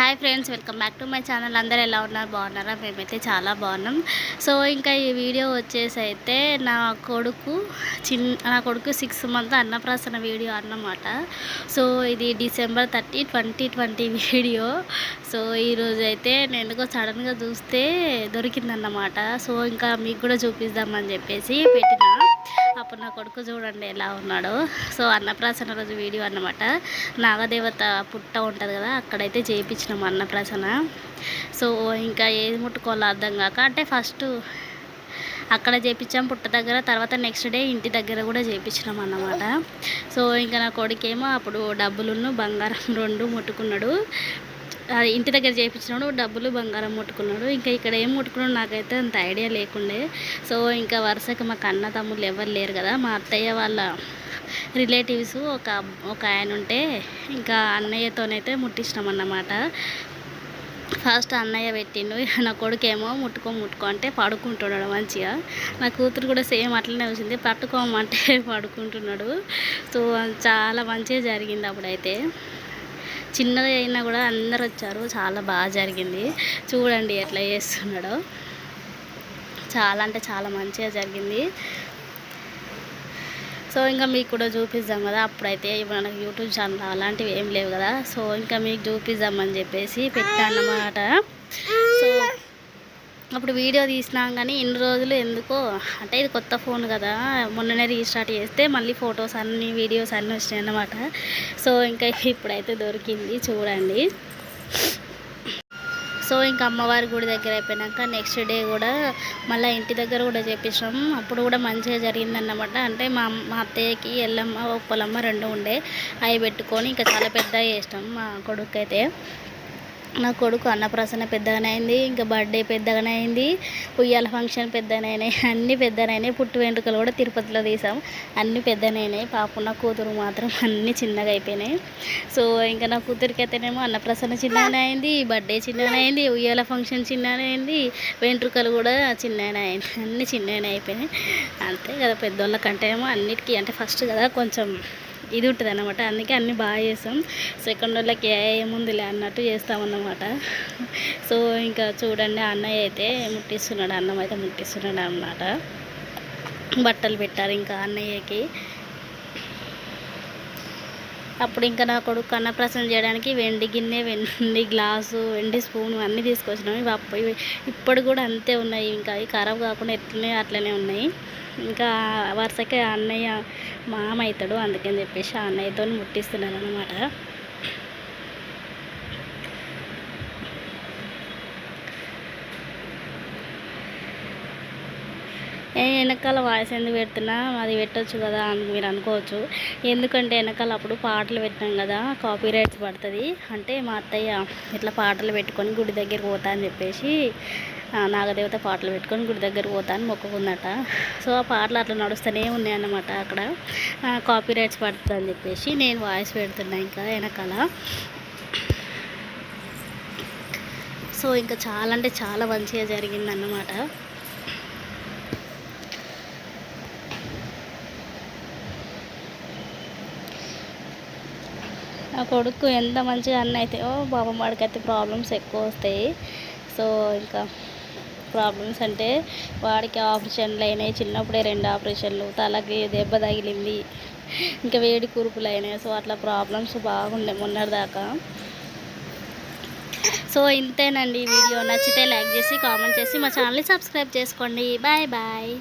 Hi friends welcome back to my channel. అందరూ ఎలా ఉన్నారు? బాగున్నారా? మేమైతే చాలా బాగున్నాం. సో ఇంకా ఈ వీడియో వచ్చేసి అయితే నా కొడుకు చిన్న నా కొడుకు సిక్స్ మంత్ అన్నప్రాసన వీడియో అన్నమాట. సో ఇది December thirty twenty twenty video. So ఈరోజు అయితే నేను ఎందుకో సడన్గా చూస్తే దొరికిందన్నమాట. సో ఇంకా మీకు కూడా చూపిద్దామని చెప్పేసి పెట్టిన. అప్పుడు నా కొడుకు చూడండి ఎలా ఉన్నాడో. సో అన్నప్రాసన రోజు వీడియో అన్నమాట. నాగదేవత పుట్ట ఉంటుంది కదా అక్కడైతే చేయించినాం అన్నప్రాసన. సో ఇంకా ఏది ముట్టుకోవాలో అర్థం కాక అంటే ఫస్ట్ అక్కడ చేయించాం పుట్ట దగ్గర తర్వాత నెక్స్ట్ డే ఇంటి దగ్గర కూడా చేయించినాం అన్నమాట. సో ఇంకా నా కొడుకేమో అప్పుడు డబ్బులున్ను బంగారం రెండు ముట్టుకున్నాడు. ఇంటి దగ్గర చేయించినాడు డబ్బులు బంగారం ముట్టుకున్నాడు. ఇంకా ఇక్కడ ఏం ముట్టుకున్నాడు నాకైతే అంత ఐడియా లేకుండే. సో ఇంకా వరుసకి మాకు అన్న తమ్ముళ్ళు ఎవరు లేరు కదా మా అత్తయ్య వాళ్ళ రిలేటివ్స్ ఒక ఒక ఆయన ఉంటే ఇంకా అన్నయ్యతోనైతే ముట్టించినాం అన్నమాట. ఫస్ట్ అన్నయ్య పెట్టిండు నా కొడుకేమో ముట్టుకో ముట్టుకో అంటే పడుకుంటున్నాడు మంచిగా. నా కూతురు కూడా సేమ్ అట్లనే వచ్చింది పట్టుకోమంటే పడుకుంటున్నాడు. సో చాలా మంచిగా జరిగింది అప్పుడైతే. చిన్నది అయినా కూడా అందరు వచ్చారు. చాలా బాగా జరిగింది. చూడండి ఎట్లా చేస్తున్నాడో. చాలా అంటే చాలా మంచిగా జరిగింది. సో ఇంకా మీకు కూడా చూపిద్దాం కదా. అప్పుడైతే మనకు యూట్యూబ్ ఛానల్ అలాంటివి ఏం లేవు కదా. సో ఇంకా మీకు చూపిద్దామని చెప్పేసి పెట్టానమాట. అన్నమాట అప్పుడు వీడియో తీసినాం కానీ ఇన్ని రోజులు ఎందుకో అంటే ఇది కొత్త ఫోన్ కదా మొన్ననే రీస్టార్ట్ చేస్తే మళ్ళీ ఫొటోస్ అన్ని వీడియోస్ అన్నీ వచ్చినాయి అన్నమాట. సో ఇంకా ఇప్పుడైతే దొరికింది చూడండి. సో ఇంకా అమ్మవారి గుడి దగ్గర అయిపోయినాక నెక్స్ట్ డే కూడా మళ్ళీ ఇంటి దగ్గర కూడా చేపించాం అప్పుడు కూడా మంచిగా జరిగిందన్నమాట. అంటే మా మా అత్తయ్యకి ఎల్లమ్మ ఒప్పలమ్మ రెండు ఉండే. అవి పెట్టుకొని ఇంకా చాలా పెద్దగా చేసినాం మా కొడుకు అయితే. నా కొడుకు అన్నప్రాసన పెద్దగానే అయింది ఇంకా బర్త్డే పెద్దగానే అయింది ఉయ్యాల ఫంక్షన్ పెద్దగానే అయినాయి అన్నీ పెద్దగానే పుట్టు వెంట్రుకలు కూడా తిరుపతిలో తీసాం అన్నీ పెద్దనైనాయి పాప నా కూతురు మాత్రం అన్నీ చిన్నగా అయిపోయినాయి. సో ఇంకా నా కూతురికి అయితేనేమో అన్నప్రాసన చిన్నగానే అయింది బర్త్డే చిన్నగానే అయింది ఉయ్యాల ఫంక్షన్ చిన్నగానే అయింది వెంట్రుకలు కూడా చిన్నగానే అయింది అన్నీ చిన్నగానే అయిపోయినాయి. అంతే కదా పెద్దోళ్ళకంటే ఏమో అన్నిటికీ అంటే ఫస్ట్ కదా కొంచెం ఇది ఉంటుంది అనమాట అందుకే అన్నీ బాగా చేస్తాం. సెకండ్ వాళ్ళకి ఏముందిలే అన్నట్టు చేస్తామన్నమాట సో ఇంకా చూడండి అన్నయ్య అయితే ముట్టిస్తున్నాడు అన్నం అయితే ముట్టిస్తున్నాడు అన్నమాట. బట్టలు పెట్టారు ఇంకా అన్నయ్యకి. అప్పుడు ఇంకా నా కొడుకు అన్నప్రాసన చేయడానికి వెండి గిన్నె వెండి గ్లాసు వెండి స్పూన్ అన్నీ తీసుకొచ్చినాము ఇవి ఇప్పుడు కూడా అంతే ఉన్నాయి. ఇంకా అవి ఖరాబ్ కాకుండా ఎట్లనే అట్లనే ఉన్నాయి. ఇంకా వరుసకి అన్నయ్య మామ అవుతాడు అందుకని చెప్పేసి ఆ అన్నయ్యతో ముట్టిస్తున్నాను అనమాట వెనకాల వాయిస్ ఎందుకు పెడుతున్నా? అది పెట్టచ్చు కదా అని మీరు అనుకోవచ్చు. ఎందుకంటే వెనకాల అప్పుడు పాటలు పెట్టినాం కదా కాపీ రైట్స్ పడుతుంది. అంటే మా అత్తయ్య ఇట్లా పాటలు పెట్టుకొని గుడి దగ్గరికి పోతా అని చెప్పేసి నాగదేవత పాటలు పెట్టుకొని గుడి దగ్గర పోతా అని మొక్కుకుందట. సో ఆ పాటలు అట్లా నడుస్తూనే ఉన్నాయి అన్నమాట అక్కడ. కాపీ రైట్స్ పడుతుంది అని చెప్పేసి నేను వాయిస్ పెడుతున్నా ఇంకా వెనకాల. సో ఇంకా చాలా అంటే చాలా మంచిగా జరిగిందన్నమాట. నా కొడుకు ఎంత మంచిగా అన్న అయితే పాపం వాడికైతే ప్రాబ్లమ్స్ ఎక్కువ వస్తాయి. సో ఇంకా ప్రాబ్లమ్స్ అంటే వాడికి ఆపరేషన్లు అయినాయి. చిన్నప్పుడే రెండు ఆపరేషన్లు తలకి దెబ్బ తగిలింది ఇంకా వేడి కురుపులు అయినాయి. సో అట్లా ప్రాబ్లమ్స్ బాగుండే మొన్నటిదాకా. సో ఇంతేనండి వీడియో. నచ్చితే లైక్ చేసి కామెంట్ చేసి మా ఛానల్ని సబ్స్క్రైబ్ చేసుకోండి. Bye bye